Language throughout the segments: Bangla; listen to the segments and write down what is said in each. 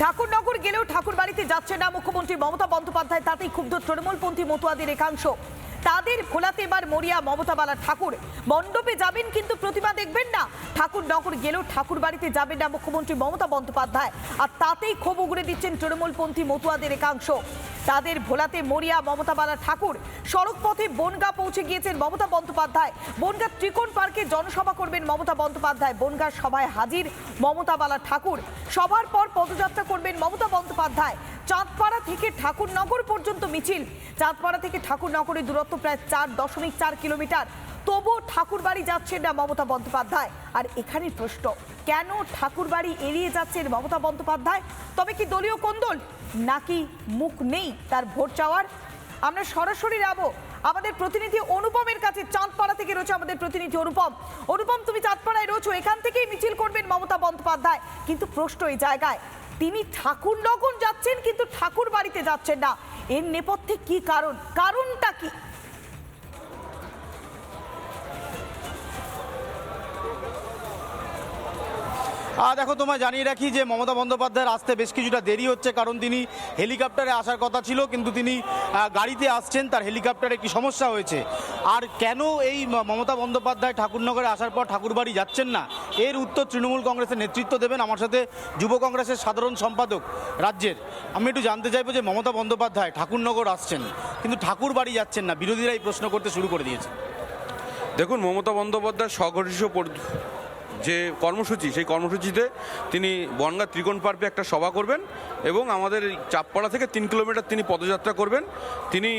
ঠাকুরনগর গেলেও ঠাকুর বাড়িতে যাচ্ছে না মুখ্যমন্ত্রী মমতা বন্দ্যোপাধ্যায় তাতেই ক্ষুব্ধ তৃণমূলপন্থী মতুয়াদের একাংশ। তাদের ভোলাতে এবার মরিয়া মমতা বালা ঠাকুর। মণ্ডপে যাবেন কিন্তু প্রতিমা দেখবেন না। ঠাকুরনগর গেলেও ঠাকুর বাড়িতে যাবেন না মুখ্যমন্ত্রী মমতা বন্দ্যোপাধ্যায়। আর তাতেই ক্ষোভ উগড়ে দিচ্ছেন তৃণমূলপন্থী মতুয়াদের একাংশ। তাদের ভোলাতে মরিয়া মমতা বালা ঠাকুর। সড়ক পথে বনগা পৌঁছে গিয়েছেন মমতা বন্দ্যোপাধ্যায়। বনগা ত্রিকোণ পার্কে জনসভা করবেন মমতা বন্দ্যোপাধ্যায়। বনগা সভায় হাজির মমতা বালা ঠাকুর। সভার পর পদযাত্রা করবেন মমতা বন্দ্যোপাধ্যায়। চাঁদপাড়া থেকে ঠাকুরনগর পর্যন্ত মিছিল। চাঁদপাড়া থেকে ঠাকুরনগরের দূরত্ব প্রায় চার দশমিক চার কিলোমিটার। তবু ঠাকুরবাড়ি যাচ্ছেন না মমতা বন্দ্যোপাধ্যায়। আর এখানে প্রশ্ন, কেন ঠাকুরবাড়ি এড়িয়ে যাচ্ছেন মমতা বন্দ্যোপাধ্যায়? তবে কি দলীয় কোন্দল? নাকি মুখ নেই তার ভোট চাওয়ার? আমরা সরাসরি যাব আমাদের প্রতিনিধি অনুপমের কাছে চাঁদপাড়া থেকে রয়েছে আমাদের প্রতিনিধি অনুপম। অনুপম, তুমি চাঁদপাড়ায় রয়েছো, এখান থেকেই মিছিল করবেন মমতা বন্দ্যোপাধ্যায়। কিন্তু প্রশ্ন এই জায়গায় তিনি ঠাকুর ঠাকুরনগর যাচ্ছেন, কিন্তু ঠাকুর বাড়িতে যাচ্ছেন না। এর নেপথ্যে কি কারণ? কারণটা কি? আর দেখো, তোমায় জানিয়ে রাখি যে মমতা বন্দ্যোপাধ্যায়ের আসতে বেশ কিছুটা দেরি হচ্ছে, কারণ তিনি হেলিকপ্টারে আসার কথা ছিল, কিন্তু তিনি গাড়িতে আসছেন, তার হেলিকপ্টারে একটি সমস্যা হয়েছে। আর কেন এই মমতা বন্দ্যোপাধ্যায় ঠাকুরনগরে আসার পর ঠাকুরবাড়ি যাচ্ছেন না? এর উত্তর তৃণমূল কংগ্রেসের নেতৃত্ব দেবেন আমার সাথে যুব কংগ্রেসের সাধারণ সম্পাদক রাজ্যের। আমি একটু জানতে চাইব যে মমতা বন্দ্যোপাধ্যায় ঠাকুরনগর আসছেন, কিন্তু ঠাকুর বাড়ি যাচ্ছেন না বিরোধীরা এই প্রশ্ন করতে শুরু করে দিয়েছে। দেখুন, মমতা বন্দ্যোপাধ্যায় পর- যে কর্মসূচি, সেই কর্মসূচিতে তিনি বনগা ত্রিকোণ পার্কে একটা সভা করবেন এবং আমাদের চাপপাড়া থেকে তিন কিলোমিটার তিনি পদযাত্রা করবেন। তিনি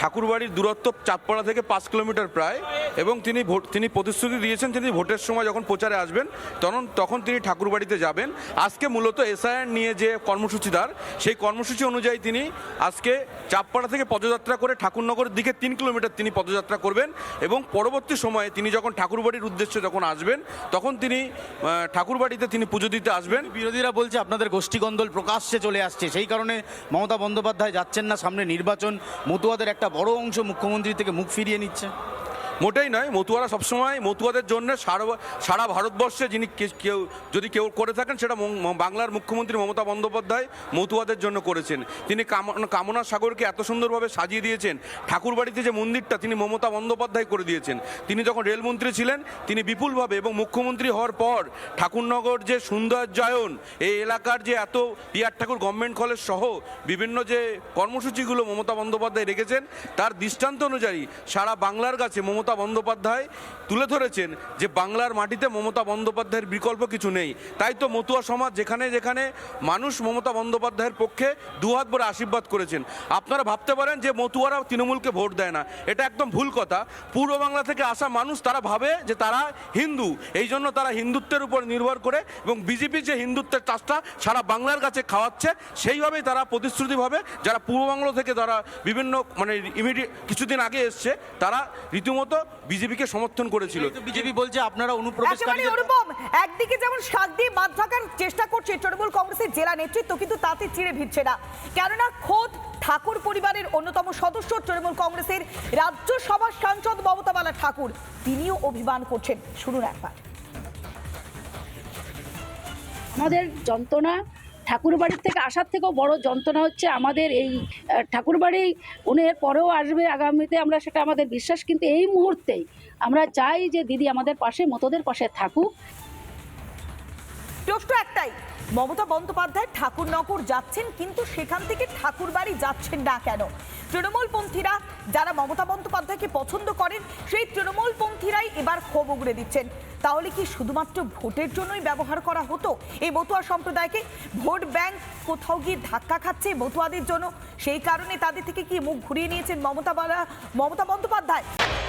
ঠাকুরবাড়ির দূরত্ব চাপপাড়া থেকে পাঁচ কিলোমিটার প্রায়, এবং তিনি ভোট, তিনি প্রতিশ্রুতি দিয়েছেন, তিনি ভোটের সময় যখন প্রচারে আসবেন, তখন তখন তিনি ঠাকুরবাড়িতে যাবেন। আজকে মূলত এসআইআর নিয়ে যে কর্মসূচি তার, সেই কর্মসূচি অনুযায়ী তিনি আজকে চাপপাড়া থেকে পদযাত্রা করে ঠাকুরনগরের দিকে তিন কিলোমিটার তিনি পদযাত্রা করবেন, এবং পরবর্তী সময়ে তিনি যখন ঠাকুরবাড়ির উদ্দেশ্যে যখন আসবেন, তখন তিনি ঠাকুরবাড়িতে তিনি পুজো দিতে আসবেন। বিরোধীরা বলছে আপনাদের গোষ্ঠীকন্দল প্রকাশ্যে চলে আসছে, সেই কারণে মমতা বন্দ্যোপাধ্যায় যাচ্ছেন না সামনে নির্বাচন, মতুয়াদের একটা বড় অংশ মুখ্যমন্ত্রী থেকে মুখ ফিরিয়ে নিচ্ছে। মোটেই নয়, মতুয়ারা সবসময় মতুয়াদের জন্য সারা সারা ভারতবর্ষে যিনি কেউ, যদি কেউ করে থাকেন সেটা বাংলার মুখ্যমন্ত্রী মমতা বন্দ্যোপাধ্যায় মতুয়াদের জন্য করেছেন। তিনি কামনা সাগরকে এত সুন্দরভাবে সাজিয়ে দিয়েছেন, ঠাকুরবাড়িতে যে মন্দিরটা তিনি মমতা বন্দ্যোপাধ্যায় করে দিয়েছেন। তিনি যখন রেলমন্ত্রী ছিলেন, তিনি বিপুলভাবে এবং মুখ্যমন্ত্রী হওয়ার পর ঠাকুরনগর যে সুন্দর সৌন্দর্যায়ন এই এলাকার যে এত পিয়ার ঠাকুর গভর্নমেন্ট কলেজ সহ বিভিন্ন যে কর্মসূচিগুলো মমতা বন্দ্যোপাধ্যায় রেখেছেন, তার দৃষ্টান্ত অনুযায়ী সারা বাংলার কাছে মমতা বন্দ্যোপাধ্যায় তুলে ধরেছেন যে বাংলার মাটিতে মমতা বন্দ্যোপাধ্যায়ের বিকল্প কিছু নেই। তাই তো মতুয়া সমাজ যেখানে যেখানে মানুষ মমতা বন্দ্যোপাধ্যায়ের পক্ষে দুহাত ভরে আশীর্বাদ করেছেন। আপনারা ভাবতে পারেন যে মতুয়ারা তৃণমূলকে ভোট দেয় না। এটা একদম ভুল কথা। পূর্ব বাংলা থেকে আসা মানুষ তারা ভাবে যে তারা হিন্দু। এই জন্য তারা হিন্দুত্বের উপর নির্ভর করে এবং বিজেপি যে হিন্দুত্বের চাষটা সারা বাংলার কাছে খাওয়াচ্ছে, সেইভাবেই তারা প্রতিশ্রুতিভাবে যারা পূর্ব বাংলা থেকে যারা বিভিন্ন মানে ইমিডিয়েট কিছুদিন আগে এসছে, তারা রীতিমতো বিজেপিকে সমর্থন করেছিল। বিজেপি বলছে আপনারা অনুপ্রবেশকারী অনুপম একদিকে যেমন শাক দিয়ে চেষ্টা করছে তৃণমূল কংগ্রেসের জেলা নেতৃত্ব কিন্তু তাতে চিড়ে ভিড়ছে না। কেননা খোদ ঠাকুর পরিবারের অন্যতম সদস্য তৃণমূল কংগ্রেসের রাজ্যসভার সাংসদ মমতা বালা ঠাকুর। তিনিও অভিমান করছেন। শুনুন একবার। আমাদের যন্ত্রণা ঠাকুরবাড়ির থেকে আসার থেকেও বড় যন্ত্রণা হচ্ছে আমাদের এই ঠাকুর ঠাকুরবাড়ি উনের পরেও আসবে আগামীতে আমরা সেটা আমাদের বিশ্বাস। কিন্তু এই মুহূর্তেই আমরা চাই যে দিদি আমাদের পাশে, মতদের পাশে থাকুক। প্রশ্ন একটাই, মমতা বন্দ্যোপাধ্যায় ঠাকুরনগর যাচ্ছেন, কিন্তু সেখান থেকে ঠাকুর বাড়ি যাচ্ছেন না কেন? তৃণমূলপন্থীরা যারা মমতা বন্দ্যোপাধ্যায়কে পছন্দ করেন, সেই তৃণমূলপন্থীরাই এবার ক্ষোভ উগড়ে দিচ্ছেন। তাহলে কি শুধুমাত্র ভোটের জন্যই ব্যবহার করা হতো? এই মতুয়া সম্প্রদায়কে ভোট ব্যাংক কোথাও গিয়ে ধাক্কা খাচ্ছে মতুয়াদের জন্য? সেই কারণে তাদের থেকে কি মুখ ঘুরিয়ে নিয়েছেন মমতা মমতা বন্দ্যোপাধ্যায়?